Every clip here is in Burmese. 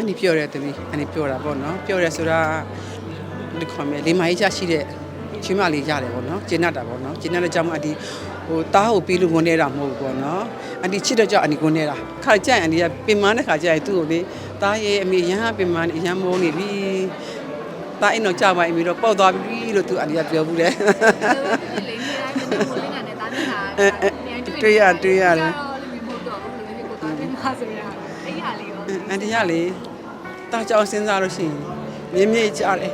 အန်ဒီပြောတယ်တမီးအန်ဒီပြောတာပေါ့နော်ပြောတယ်ဆိုတာဒီခေါ်မယ်လေးမကြီးချရှိတဲ့ချင်းမလေးရတယ်ပေါ့နော်ကျင်းတ်တာပေါ့နော်ကျင်းတ်တဲ့ကြောင့်မှအန်ဒီဟိုတားကိုပြီးလို့ဝင်နေတာမဟုတ်ဘူးပေါ့နော်အန်ဒီချစ်တဲ့ကြောင့်အန်ဒီဝင်နေတာခါကြိုက်အန်ဒီကပင်မတဲ့ခါကြိုက်သူ့ကိုလေတားရဲ့အမေရဟန်းပင်မနေရဟန်းမိုးနေပြီတားအိမ်တော့ကြာပါအမေတော့ပေါက်သွားပြီလို့သူအန်ဒီကပြောဘူးတယ်လေးနေတိုင်းမင်းမိုးလေးနဲ့တားနေတာတော့လည်းမဟုတ်တော့ဘူးလေကိုတားတင်ပါဆိုရအဲ့ဒီဟာလေးရောအန်ဒီကလေ တားကြောင်စဉ်းစားလို့ရှိရင်မြင်းမြင့်ကြတယ်အဲ့ဒီ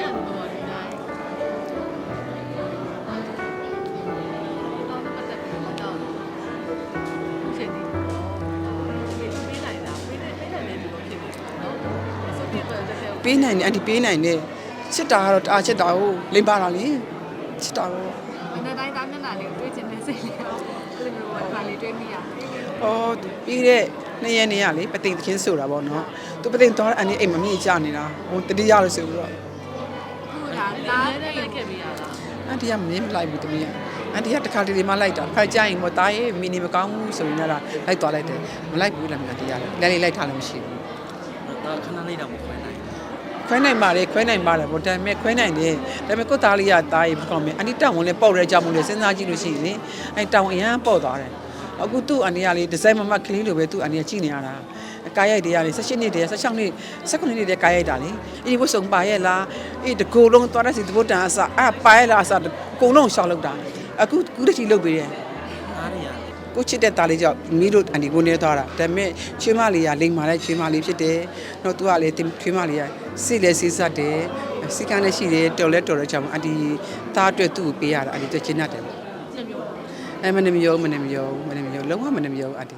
အန်တော့ဒီတိုင်းတော့ပတ်သက်ပြီးတော့ချိန်ဒီပေးနိုင်တာပေးနိုင်ပေးနိုင်တယ်လို့ဖြစ်နေတယ်နော်ဆိုပြီးတော့တက်တယ်ပေးနိုင်တယ်အန်တီပေးနိုင်တယ်ချစ်တာကတော့တအားချစ်တာကိုလိမ့်ပါတာလေချစ်တာကိုမနေ့တိုင်းတားမျက်နှာလေးကိုတွေ့ချင်တဲ့စိတ်လေးရော အဲ့လိုမျိုးအခါလေးတွေ့မိရတယ်ဩပြီးတဲ့နှစ်ရက်နေရလေပသိမ်သချင်းဆိုတာပေါ့နော်သူပသိမ်တော့အန်တီအိမ်မမြင့်ကြနေတာဟိုတတိယလို့ဆိုပြီးတော့ခုဒါတားတဲ့လိုက်ခဲ့ပြီးရလားအန်တီကမင်းမလိုက်ဘူးတမီးကအန်တီကတခါတလေမှလိုက်တာခါကြရင်ဟိုတားရဲ့မီနီမကောင်းဘူးဆိုရင်လည်းလိုက်သွားလိုက်တယ်မလိုက်ဘူးလားမြတ်တရားလဲလဲလေးလိုက်ထားလို့မရှိဘူးတော့ခဏလေးတော့မခွဲနိုင် ခွဲနိုင်ပါလေခွဲနိုင်ပါတယ်ဗောဒါပေမဲ့ခွဲနိုင်တယ်ဒါပေမဲ့ကိုယ်သားလေးကတားရေပေါ့မယ်အန်တီတောင်းဝင်လဲပေါ့ရဲကြောင်မို့လဲစဉ်းစားကြည့်လို့ရှိရင်လေအဲတောင်းအရန်ပေါ့သွားတယ်အခုသူ့အန်တီကလေဒီဇိုင်းမမကလေးလိုပဲသူ့အန်တီကကြည့်နေရတာကားရိုက်တွေကလေ16နှစ်တည်း16နှစ်16နှစ်တည်းကားရိုက်တာလေအေးဝတ်စုံပါရဲ့လားအေးတကူလုံးသွားတဲ့စီတပုတ်တန်အစအပါရဲ့လားအစကုံလုံးရှောက်လောက်တာအခုကူတချီလုတ်ပေးတယ်အားရရကိုချစ်တဲ့သားလေးကြောင့်မီးတို့အန်ဒီကိုနေသွားတာဒါပေမဲ့ချွေးမလေးကလိမ်မာတဲ့ချွေးမလေးဖြစ်တယ်။တော့သူကလည်းချွေးမလေးက စိတ်လည်းစိတ်ဆက်တယ်။စိတ်ကလည်းရှိတယ်တော်လည်းတော်တဲ့ကြောင့်အန်ဒီသားအတွက်သူ့ကိုပေးရတာအန်ဒီတော့ကျင်းတတ်တယ်။အဲမနေမရောမနေမရောမနေမရောလုံးဝမနေမရောအန်ဒီ